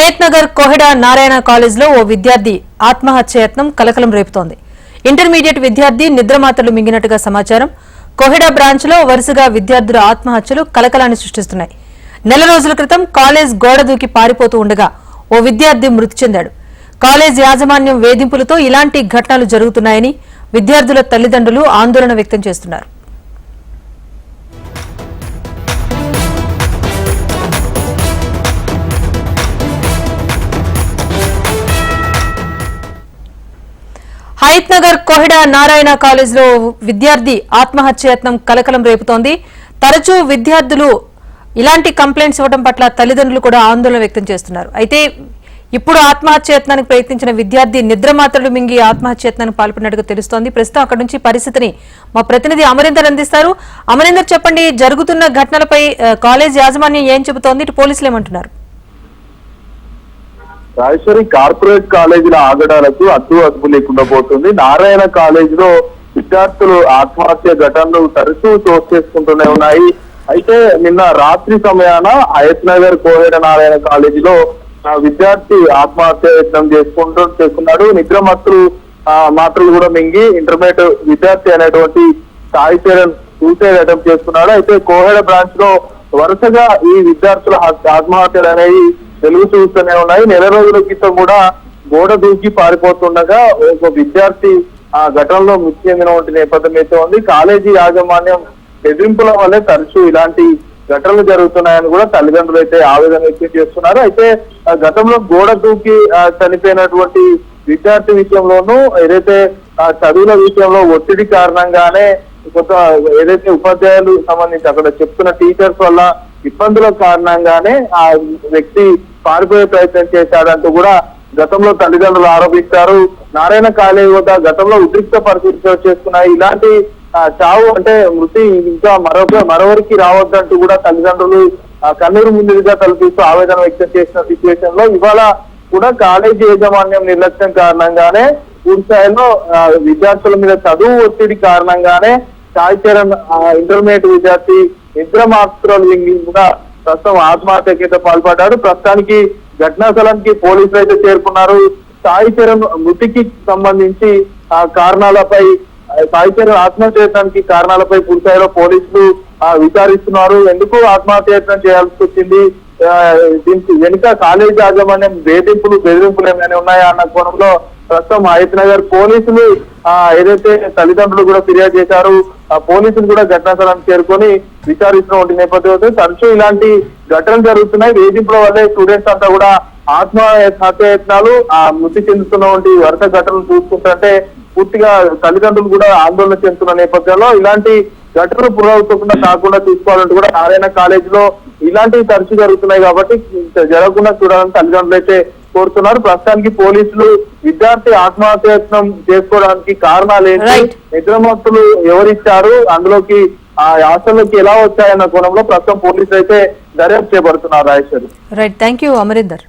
హయత్ నగర్ కోహెడా నారాయణ కాలేజ్లో ఓ విద్యార్థి ఆత్మహత్య యత్నం కలకలం రేపుతోంది. ఇంటర్మీడియట్ విద్యార్థి నిద్రమాతలు మింగినట్టుగా సమాచారం. కోహెడా బ్రాంచ్లో వరుసగా విద్యార్థుల ఆత్మహత్యలు కలకలాన్ని సృష్టిస్తున్నాయి. నెల రోజుల క్రితం కాలేజ్ గోడ దూకి పారిపోతూ ఉండగా ఓ విద్యార్థి మృతి చెందాడు. కాలేజ్ యాజమాన్యం వేధింపులతో ఇలాంటి ఘటనలు జరుగుతున్నాయని విద్యార్థుల తల్లిదండ్రులు ఆందోళన వ్యక్తం చేస్తున్నారు. హయత్ నగర్ కోహిడా నారాయణ కాలేజ్లో విద్యార్థి ఆత్మహత్యయత్నం కలకలం రేపుతోంది. తరచూ విద్యార్థులు ఇలాంటి కంప్లైంట్స్ ఇవ్వడం పట్ల తల్లిదండ్రులు కూడా ఆందోళన వ్యక్తం చేస్తున్నారు. అయితే ఇప్పుడు ఆత్మహత్యయత్నానికి ప్రయత్నించిన విద్యార్థి నిద్రమాత్రలు మింగి ఆత్మహత్యయత్నానికి పాల్పడినట్టుగా తెలుస్తోంది. ప్రస్తుతం అక్కడి నుంచి పరిస్థితిని మా ప్రతినిధి అమరీందర్ అందిస్తారు. అమరీందర్ చెప్పండి జరుగుతున్న ఘటనలపై కాలేజ్ యాజమాన్యం ఏం చెబుతోంది? ఇటు పోలీసులు ఏమంటున్నారు? రాజేశ్వరి కార్పొరేట్ కాలేజీల ఆగడాలకు అడ్డు అదుపు లేకుండా పోతుంది. నారాయణ కాలేజీలో విద్యార్థులు ఆత్మహత్య ఘటనలు తరచూ చోటు చేసుకుంటూనే ఉన్నాయి. అయితే నిన్న రాత్రి సమయాన హయత్ నగర్ కోహెడ నారాయణ కాలేజీలో ఆ విద్యార్థి ఆత్మహత్య యత్నం చేసుకుంటూ చేసుకున్నాడు. నిద్రమత్తులు ఆ మాత్రలు కూడా మింగి ఇంటర్మీడియట్ విద్యార్థి అనేటువంటి సాయి చరణ్ సూసైడ్ అటెంప్ట్ చేసుకున్నాడు. అయితే కోహెడ బ్రాంచ్లో వరుసగా ఈ విద్యార్థుల ఆత్మహత్యలు అనేవి వెలుగు చూస్తూనే ఉన్నాయి. నెల రోజుల క్రితం కూడా గోడ దూకి పారిపోతుండగా ఒక విద్యార్థి ఆ ఘటనలో మృతి చెందినటువంటి నేపథ్యం అయితే ఉంది. కాలేజీ యాజమాన్యం బెదిరింపుల వల్లే తరచూ ఇలాంటి ఘటనలు జరుగుతున్నాయని కూడా తల్లిదండ్రులు అయితే ఆవేదన వ్యక్తం చేస్తున్నారు. అయితే ఆ గతంలో గోడ దూకి చనిపోయినటువంటి విద్యార్థి విషయంలోనూ ఏదైతే చదువుల విషయంలో ఒత్తిడి కారణంగానే కొంత ఏదైతే ఉపాధ్యాయులు సంబంధించి అక్కడ చెప్తున్న టీచర్స్ వల్ల ఇబ్బందుల కారణంగానే ఆ వ్యక్తి పారిపోయే ప్రయత్నం చేశాడంటూ కూడా గతంలో తల్లిదండ్రులు ఆరోపించారు నారాయణ కాలేజీ వద్ద గతంలో ఉద్రిక్త పరిస్థితులు చేసుకున్నాయి. ఇలాంటి చావు అంటే మృతి ఇంకా మరొక మరొకరికి రావద్దంటూ కూడా తల్లిదండ్రులు కన్నీరు ముందుగా కల్పిస్తూ ఆవేదన వ్యక్తం చేసిన సిచ్యువేషన్లో ఇవాళ కూడా కాలేజీ యాజమాన్యం నిర్లక్ష్యం కారణంగానే పూర్తి స్థాయిలో విద్యార్థుల మీద చదువు ఒత్తిడి కారణంగానే సాయి చరణ్ ఇంటర్మీడియట్ విద్యార్థి నిద్రమాత్రలు కూడా ప్రస్తుతం ఆత్మహత్యకైతే పాల్పడ్డాడు. ప్రస్తుతానికి ఘటనా స్థలానికి పోలీసులు అయితే చేరుకున్నారు. సాయిచరణ్ మృతికి సంబంధించి ఆ కారణాలపై సాయిచరణ్ ఆత్మహత్య చేయడానికి ఆత్మహత్యకి కారణాలపై పూర్తిస్థాయిలో పోలీసులు విచారిస్తున్నారు. ఎందుకు ఆత్మహత్యయత్నం చేయాల్సి వచ్చింది? దీనికి వెనుక కాలేజీ యాజమాన్యం వేధింపులు బెదిరింపులు ఏమైనా ఉన్నాయా అన్న కోణంలో ప్రస్తుతం హయత్ నగర్ పోలీసులు ఏదైతే తల్లిదండ్రులు కూడా ఫిర్యాదు చేశారు పోలీసులు కూడా ఘటనా స్థలానికి చేరుకొని విచారిస్తున్నటువంటి నేపథ్యంలో తరచూ ఇలాంటి ఘటనలు జరుగుతున్నాయి. వేధింపుల వల్లే స్టూడెంట్స్ అంతా కూడా ఆత్మహత్య హత్యయత్నాలు ఆ మృతి చెందుతున్నటువంటి వరుస ఘటనలు చూసుకుంటుంటే పూర్తిగా తల్లిదండ్రులు కూడా ఆందోళన చెందుతున్న నేపథ్యంలో ఇలాంటి ఘటనలు పునరావృతకుండా కాకుండా చూసుకోవాలంటూ కూడా నారాయణ కాలేజీలో ఇలాంటివి తరచూ జరుగుతున్నాయి కాబట్టి జరగకుండా చూడాలని తల్లిదండ్రులు అయితే కోరుతున్నారు. ప్రస్తుతానికి పోలీసులు విద్యార్థి ఆత్మహత్యయత్నం చేసుకోవడానికి కారణాలు ఏంటి. నిద్రమత్తులు ఎవరిచ్చారు? అందులోకి ఆ హాస్టల్లోకి ఎలా వచ్చాయన్న కోణంలో ప్రస్తుతం పోలీసులు అయితే దర్యాప్తు చేపడుతున్నారు Rajeshwari. Right thank you Amarinder